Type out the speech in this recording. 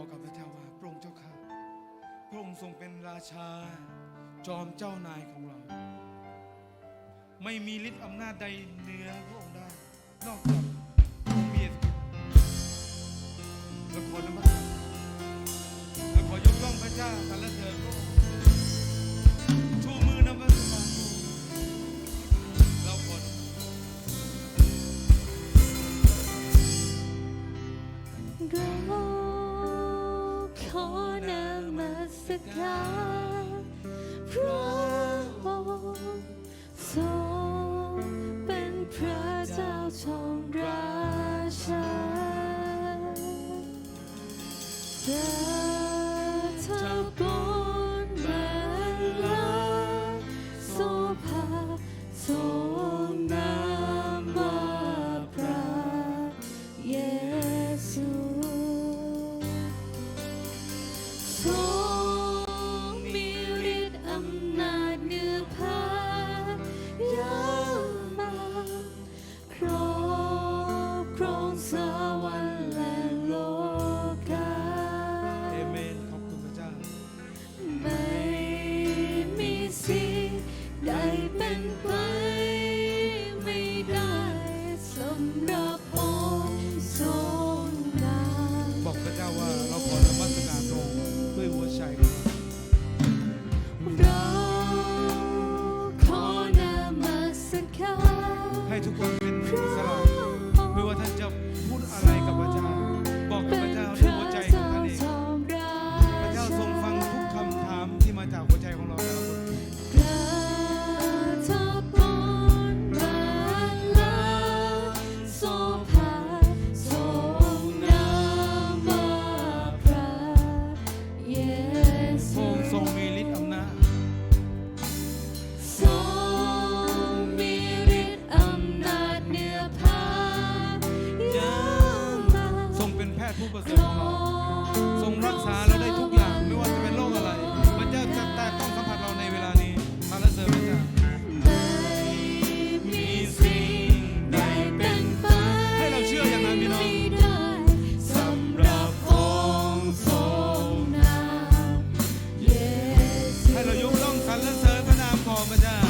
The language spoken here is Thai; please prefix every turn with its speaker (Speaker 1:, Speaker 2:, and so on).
Speaker 1: บอกกับพระเจ้าว่าพระองค์เจ้าข้าพระองค์ทรงเป็นราชา จอมเจ้านายของเรา ไม่มีฤทธิ์อำนาจใดเหนือพระองค์ได้ นอกจากพระองค์มีเกียรติเราขอนมัสการเราขอยกย่องพระเจ้าสรรเสริญพระองค์ชูมือนมัสการพระองเราขอน
Speaker 2: เรา ขอนมัสการพระองค์ทรงเป็นพระเจ้าทรงราชาประทับบ da da.